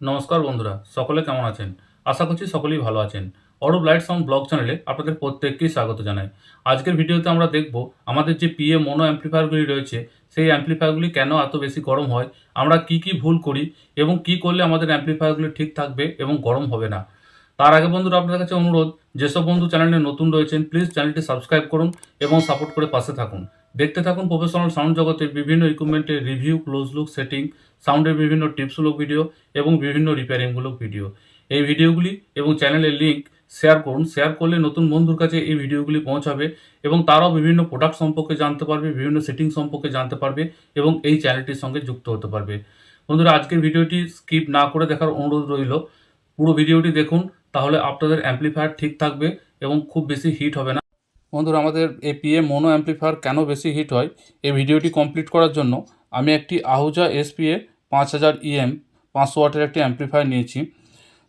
নমস্কার বন্ধুরা, সকলে কেমন আছেন? আশা করছি সকলেই ভালো আছেন। অরূপ লাইট সাউন্ড ব্লগ চ্যানেলে আপনাদের প্রত্যেককেই স্বাগত জানাই। আজকের ভিডিওতে আমরা দেখব আমাদের যে পিএ মনো অ্যাম্প্লিফায়ারগুলি রয়েছে, সেই অ্যাম্প্লিফায়ারগুলি কেন এত বেশি গরম হয়, আমরা কি কি ভুল করি এবং কি করলে আমাদের অ্যাম্প্লিফায়ারগুলি ঠিক থাকবে এবং গরম হবে না। তার আগে বন্ধুরা, আপনাদের কাছে অনুরোধ, যেসব বন্ধু চ্যানেলে নতুন রয়েছেন প্লিজ চ্যানেলটি সাবস্ক্রাইব করুন এবং সাপোর্ট করে পাশে থাকুন। দেখতে থাকুন প্রফেশনাল সাউন্ড জগতের বিভিন্ন ইকুইপমেন্টের রিভিউ ক্লোজ লুক সেটিং সাউন্ডের বিভিন্ন টিপসমূলক ভিডিও এবং বিভিন্ন রিপেয়ারিংমূলক ভিডিও এই ভিডিওগুলি এবং চ্যানেলের লিঙ্ক শেয়ার করুন। শেয়ার করলে নতুন বন্ধুর কাছে এই ভিডিওগুলি পৌঁছাবে এবং তারাও বিভিন্ন প্রোডাক্ট সম্পর্কে জানতে পারবে, বিভিন্ন সেটিং সম্পর্কে জানতে পারবে এবং এই চ্যানেলটির সঙ্গে যুক্ত হতে পারবে। বন্ধুরা, আজকের ভিডিওটি স্কিপ না করে দেখার অনুরোধ রইল। পুরো ভিডিওটি দেখুন, তাহলে আপনাদের অ্যাম্প্লিফায়ার ঠিক থাকবে এবং খুব বেশি হিট হবে না। বন্ধুরা, আমাদের এই পিএ মোনো অ্যাম্প্লিফায়ার কেন বেশি হিট হয়? এই ভিডিওটি কমপ্লিট করার জন্য আমি একটি আহুজা এসপিএ পাঁচ হাজার ইএম পাঁচশো ওয়াটের একটি অ্যাম্প্লিফায়ার নিয়েছি।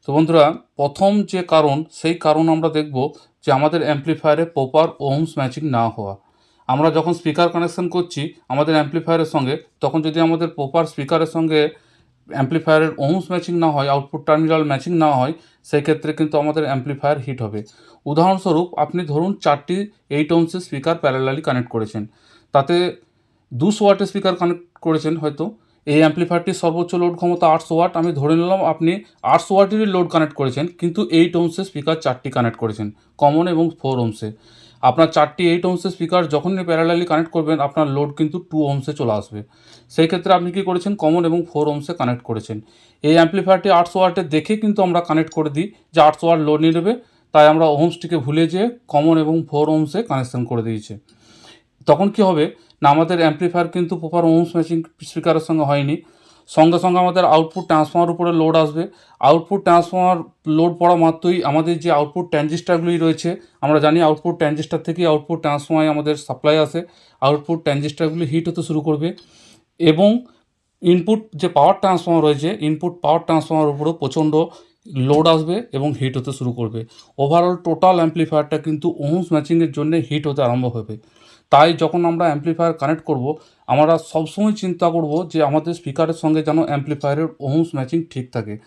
তো বন্ধুরা, প্রথম যে কারণ, সেই কারণ আমরা দেখব যে আমাদের অ্যাম্প্লিফায়ারে প্রপার ওহমস ম্যাচিং না হওয়া। আমরা যখন স্পিকার কানেকশন করছি আমাদের অ্যাম্প্লিফায়ারের সঙ্গে, তখন যদি আমাদের প্রপার স্পিকারের সঙ্গে অ্যাম্প্লিফায়ারের ওহমস ম্যাচিং না হয় আউটপুট টার্মিনাল ম্যাচিং না হয়, সেক্ষেত্রে কিন্তু আমাদের অ্যাম্প্লিফায়ার হিট হবে। উদাহরণস্বরূপ, আপনি ধরুন চারটি এইট ওমসের স্পিকার প্যারালালি কানেক্ট করেছেন। তাতে দুশো ওয়াটের স্পিকার কানেক্ট করেছেন হয়তো। এই অ্যাম্প্লিফায়ারটির সর্বোচ্চ লোড ক্ষমতা আটশো ওয়াট আমি ধরে নিলাম, আপনি আটশো ওয়াটেরই লোড কানেক্ট করেছেন, কিন্তু এইট ওমসের স্পিকার চারটি কানেক্ট করেছেন কমন এবং ফোর ওমসে আপনার চারটি এইট ওমসের স্পিকার যখনই প্যারালালি কানেক্ট করবেন, আপনার লোড কিন্তু টু ওমসে চলে আসবে। সেই ক্ষেত্রে আপনি কী করেছেন? কমন এবং ফোর ওমসে কানেক্ট করেছেন। এই অ্যাম্প্লিফায়ারটি আটশো ওয়াটে দেখে কিন্তু আমরা কানেক্ট করে দিই যে আটশো ওয়াট লোড নিয়ে নেবে। তাই আমরা ওমসটিকে ভুলে যেয়ে কমন এবং ফোর ওমসে কানেকশন করে দিয়েছে। তখন কি হবে? না, আমাদের অ্যাম্প্লিফায়ার কিন্তু প্রপার ওমস ম্যাচিং স্পিকারের সঙ্গে হয়নি। সঙ্গে সঙ্গে আমাদের আউটপুট ট্রান্সফর্মার উপরে লোড আসবে। আউটপুট ট্রান্সফর্মার লোড পড়া মাত্রই আমাদের যে আউটপুট ট্রানজিস্টারগুলি রয়েছে, আমরা জানি আউটপুট ট্রানজিস্টার থেকে আউটপুট ট্রান্সফর্মারে আমাদের সাপ্লাই আসে। আউটপুট ট্রানজিস্টারগুলি হিট হতে শুরু করবে এবং ইনপুট যে পাওয়ার ট্রান্সফর্মার রয়েছে ইনপুট পাওয়ার ট্রান্সফর্মার উপরেও প্রচণ্ড লোড আসবে এবং হিট হতে শুরু করবে। ওভারঅল টোটাল অ্যাম্প্লিফায়ারটা কিন্তু ওহমস ম্যাচিংয়ের জন্য হিট হতে আরম্ভ হবে। তাই যখন আমরা অ্যাম্প্লিফায়ার কানেক্ট করব, আমরা সবসময় চিন্তা করব যে আমাদের স্পিকারের সঙ্গে যেন অ্যাম্প্লিফায়ারের ওহমস ম্যাচিং ঠিক থাকে।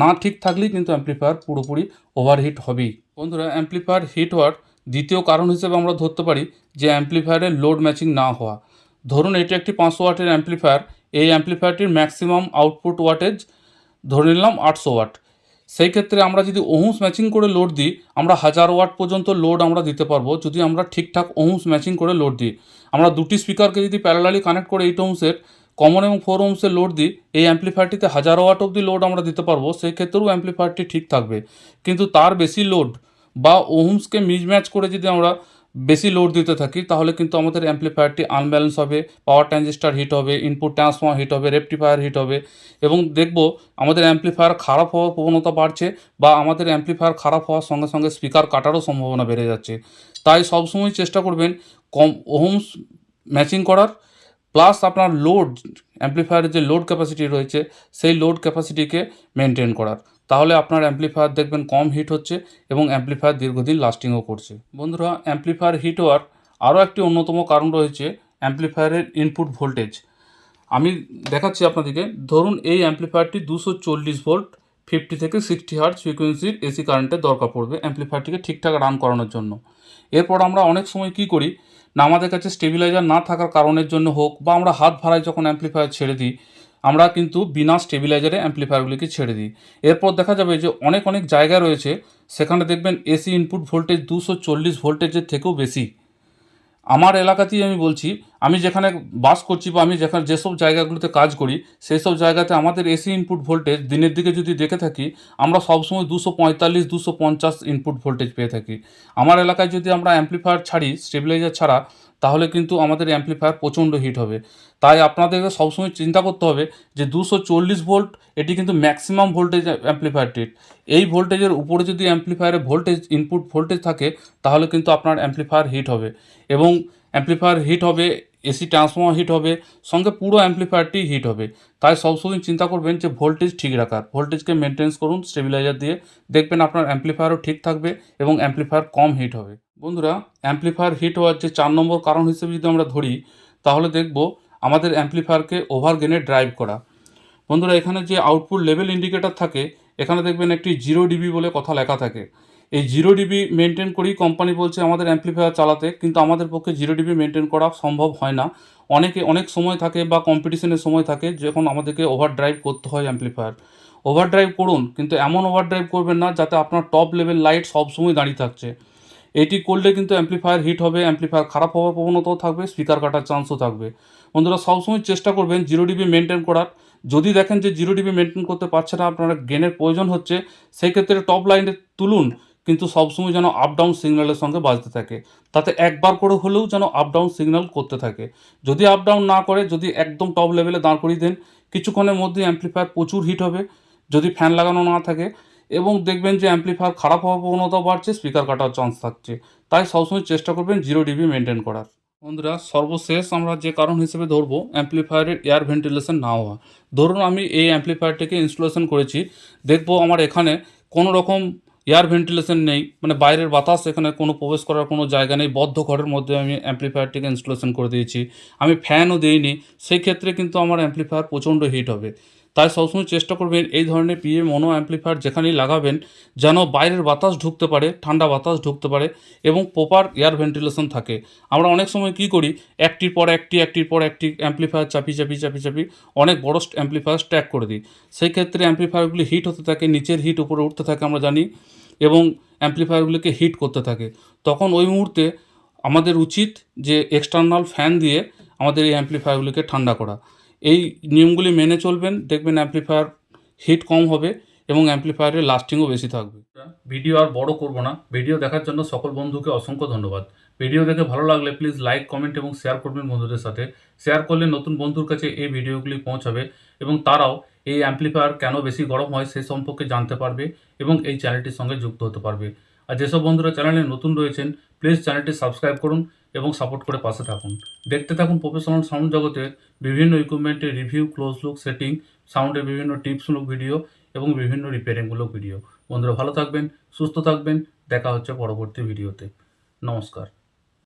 না ঠিক থাকলেই কিন্তু অ্যাম্প্লিফায়ার পুরোপুরি ওভারহিট হবেই। বন্ধুরা অ্যাম্প্লিফায়ার হিট হওয়ার দ্বিতীয় কারণ হিসেবে আমরা ধরতে পারি যে অ্যাম্প্লিফায়ারের লোড ম্যাচিং না হওয়া। ধরুন, এটি একটি পাঁচশো ওয়াটের অ্যাম্প্লিফায়ার এই অ্যাম্প্লিফায়ারটির ম্যাক্সিমাম আউটপুট ওয়াটেজ ধরে নিলাম আটশো ওয়াট। সেই ক্ষেত্রে আমরা যদি ওহমস ম্যাচিং করে লোড দিই, আমরা হাজার ওয়াট পর্যন্ত লোড আমরা দিতে পারব যদি আমরা ঠিকঠাক ওহমস ম্যাচিং করে লোড দিই। আমরা দুটি স্পিকারকে যদি প্যারালালি কানেক্ট করে এইট ওহমসের কমন এবং ফোর ওহমসের লোড দিই, এই অ্যাম্প্লিফায়ারটিতে হাজার ওয়াট অবধি লোড আমরা দিতে পারব, সেই ক্ষেত্রেও অ্যাম্প্লিফায়ারটি ঠিক থাকবে। কিন্তু তার বেশি লোড বা ওহমসকে মিসম্যাচ করে যদি আমরা বেশি লোড দিতে থাকি, তাহলে কিন্তু আমাদের অ্যাম্প্লিফায়ারটি আনব্যালেন্স হবে পাওয়ার ট্রানজিস্টার হিট হবে ইনপুট ট্রান্সফর্মার হিট হবে রেপটিফায়ার হিট হবে এবং দেখব আমাদের অ্যাম্প্লিফায়ার খারাপ হওয়ার প্রবণতা বাড়ছে বা আমাদের অ্যাম্প্লিফায়ার খারাপ হওয়ার সঙ্গে সঙ্গে স্পিকার কাটারও সম্ভাবনা বেড়ে যাচ্ছে। তাই সবসময় চেষ্টা করবেন কম ওহমস ম্যাচিং করার প্লাস আপনার লোড অ্যাম্প্লিফায়ারের যে লোড ক্যাপাসিটি রয়েছে, সেই লোড ক্যাপাসিটিকে মেনটেন করার। তাহলে আপনার অ্যাম্প্লিফায়ার দেখবেন কম হিট হচ্ছে এবং অ্যাম্প্লিফায়ার দীর্ঘদিন লাস্টিংও করছে। বন্ধুরা অ্যাম্প্লিফায়ার হিট হওয়ার আরও একটি অন্যতম কারণ রয়েছে অ্যাম্প্লিফায়ারের ইনপুট ভোল্টেজ আমি দেখাচ্ছি আপনাদেরকে, ধরুন এই অ্যাম্প্লিফায়ারটি দুশো চল্লিশ ভোল্ট ফিফটি থেকে সিক্সটি হার্ট ফ্রিকোয়েন্সির এসি কারেন্টের দরকার পড়বে অ্যাম্প্লিফায়ারটিকে ঠিকঠাক রান করানোর জন্য। এরপর আমরা অনেক সময় কী করি না, আমাদের কাছে স্টেবিলাইজার না থাকার কারণের জন্য হোক বা আমরা হাত ভাড়ায় যখন অ্যাম্প্লিফায়ার ছেড়ে দিই আমরা কিন্তু বিনা স্টেবিলাইজারে অ্যাম্প্লিফায়ারগুলিকে ছেড়ে দিই। এরপর দেখা যাবে যে অনেক অনেক জায়গা রয়েছে, সেখানে দেখবেন এসি ইনপুট ভোল্টেজ দুশো চল্লিশ ভোল্টেজের থেকেও বেশি। আমার এলাকাতেই আমি বলছি, আমি যেখানে বাস করছি বা আমি যেখানে যেসব জায়গাগুলোতে কাজ করি সেই সব জায়গাতে আমাদের এসি ইনপুট ভোল্টেজ দিনের দিকে যদি দেখে থাকি, আমরা সবসময় দুশো পঁয়তাল্লিশ, দুশো পঞ্চাশ ইনপুট ভোল্টেজ পেয়ে থাকি। আমার এলাকায় যদি আমরা অ্যাম্প্লিফায়ার ছাড়ি, স্টেবিলাইজার ছাড়া তাহলে কিন্তু আমাদের অ্যাম্প্লিফায়ার প্রচণ্ড হিট হবে। তাই আপনাদেরকে সবসময় চিন্তা করতে হবে যে দুশো চল্লিশ ভোল্ট এটি কিন্তু ম্যাক্সিমাম ভোল্টেজ অ্যাম্প্লিফায়ারটির এই ভোল্টেজের উপরে যদি অ্যাম্প্লিফায়ারে ভোল্টেজ ইনপুট ভোল্টেজ থাকে, তাহলে কিন্তু আপনার অ্যাম্প্লিফায়ার হিট হবে। এবং অ্যাম্প্লিফায়ার হিট হবে এসি ট্রান্সফর্মার হিট হবে, সঙ্গে পুরো অ্যাম্প্লিফায়ারটি হিট হবে। তাই সবসময় চিন্তা করবেন যে ভোল্টেজ ঠিক রাখার। ভোল্টেজকে মেনটেন্স করুন স্টেবিলাইজার দিয়ে। দেখবেন আপনার অ্যাম্প্লিফায়ারও ঠিক থাকবে এবং অ্যাম্প্লিফায়ার কম হিট হবে। বন্ধুরা অ্যাম্প্লিফায়ার হিট হওয়ার যে চার নম্বর কারণ হিসেবে যদি আমরা ধরি, তাহলে দেখব আমাদের অ্যাম্প্লিফায়ারকে ওভার গেনে ড্রাইভ করা। বন্ধুরা, এখানে যে আউটপুট লেভেল ইন্ডিকেটর থাকে, এখানে দেখবেন একটি জিরো ডিবি বলে কথা লেখা থাকে। এই জিরো ডিবি মেনটেন করেই কোম্পানি বলছে আমাদের অ্যাম্প্লিফায়ার চালাতে, কিন্তু আমাদের পক্ষে জিরো ডিবি মেনটেন করা সম্ভব হয় না। অনেকে, অনেক সময় থাকে বা কম্পিটিশনের সময় থাকে যখন আমাদেরকে ওভার ড্রাইভ করতে হয় অ্যাম্প্লিফায়ার ওভার ড্রাইভ করুন, কিন্তু এমন ওভার ড্রাইভ করবেন না যাতে আপনার টপ লেভেল লাইট সবসময় দাঁড়িয়ে থাকছে। এটি করলে কিন্তু অ্যাম্প্লিফায়ার হিট হবে অ্যাম্প্লিফায়ার খারাপ হওয়ার প্রবণতাও থাকবে স্পিকার কাটার চান্সও থাকবে। বন্ধুরা, সবসময় চেষ্টা করবেন জিরো ডিবি মেনটেন করার। যদি দেখেন যে জিরো ডিবি মেনটেন করতে পারছে না, আপনার গেনের প্রয়োজন হচ্ছে সেই ক্ষেত্রে টপ লাইনে তুলুন, কিন্তু সবসময় যেন আপ ডাউন সিগন্যালের সঙ্গে বাজতে থাকে। তাতে একবার করে হলেও যেন আপ ডাউন সিগন্যাল করতে থাকে। যদি আপ ডাউন না করে, যদি একদম টপ লেভেলে দাঁড় করিয়ে দেন, কিছুক্ষণের মধ্যে অ্যাম্প্লিফায়ার প্রচুর হিট হবে। যদি ফ্যান লাগানো না থাকে এবং দেখবেন যে অ্যাম্প্লিফায়ার খারাপ হওয়ার প্রবণতাও বাড়ছে স্পিকার কাটার চান্স থাকছে। তাই সবসময় চেষ্টা করবেন জিরো ডিবি মেনটেন করার। বন্ধুরা, সর্বশেষ আমরা যে কারণ হিসেবে ধরবো অ্যাম্প্লিফায়ারের এয়ার ভেন্টিলেশন না হওয়া। ধরুন আমি এই অ্যাম্প্লিফায়ারটিকে ইনস্টলেশন করেছি, দেখব আমার এখানে কোনো রকম এয়ার ভেন্টিলেশন নেই মানে বাইরের বাতাস এখানে কোনো প্রবেশ করার কোনো জায়গা নেই, বদ্ধ ঘরের মধ্যে আমি অ্যাম্প্লিফায়ারটিকে ইনস্টলেশন করে দিয়েছি। আমি ফ্যানও দিইনি, সেই ক্ষেত্রে কিন্তু আমার অ্যাম্প্লিফায়ার প্রচণ্ড হিট হবে। তাই সবসময় চেষ্টা করবেন এই ধরনের পিএ মনো অ্যাম্প্লিফায়ার যেখানেই লাগাবেন, যেন বাইরের বাতাস ঢুকতে পারে, ঠান্ডা বাতাস ঢুকতে পারে এবং প্রপার এয়ার ভেন্টিলেশন থাকে। আমরা অনেক সময় কী করি, একটির পর একটি, একটির পর একটি অ্যাম্প্লিফায়ার চাপি চাপি চাপি চাপি অনেক বড় অ্যাম্প্লিফায়ার স্ট্যাক করে দিই। সেই ক্ষেত্রে অ্যাম্প্লিফায়ারগুলি হিট হতে থাকে, নিচের হিট উপরে উঠতে থাকে আমরা জানি এবং অ্যাম্প্লিফায়ারগুলিকে হিট করতে থাকে। তখন ওই মুহূর্তে আমাদের উচিত যে এক্সটার্নাল ফ্যান দিয়ে আমাদের এই অ্যাম্প্লিফায়ারগুলিকে ঠান্ডা করা। এই নিয়মগুলি মেনে চলবেন, দেখবেন অ্যাম্প্লিফায়ার হিট কম হবে এবং অ্যাম্প্লিফায়ারের লাস্টিংও বেশি থাকবে। ভিডিও আর বড় করব না। ভিডিও দেখার জন্য সকল বন্ধুকে অসংখ্য ধন্যবাদ। ভিডিও দেখে ভালো লাগলে প্লিজ লাইক কমেন্ট এবং শেয়ার করবেন বন্ধুদের সাথে। শেয়ার করলে নতুন বন্ধুর কাছে এই ভিডিওগুলি পৌঁছাবে এবং তারাও এই অ্যাম্প্লিফায়ার কেন বেশি গরম হয় সে সম্পর্কে জানতে পারবে এবং এই চ্যানেলটির সঙ্গে যুক্ত হতে পারবে। আর যেসব বন্ধুরা চ্যানেলে নতুন রয়েছেন প্লিজ চ্যানেলটি সাবস্ক্রাইব করুন এবং সাপোর্ট করে পাশে থাকুন। দেখতে থাকুন প্রফেশনাল সাউন্ড জগতের বিভিন্ন ইকুইপমেন্টের রিভিউ ক্লোজ লুক সেটিং সাউন্ডের বিভিন্ন টিপসমূলক ভিডিও এবং বিভিন্ন রিপেয়ারিংমূলক ভিডিও বন্ধুরা ভালো থাকবেন, সুস্থ থাকবেন, দেখা হচ্ছে পরবর্তী ভিডিওতে নমস্কার।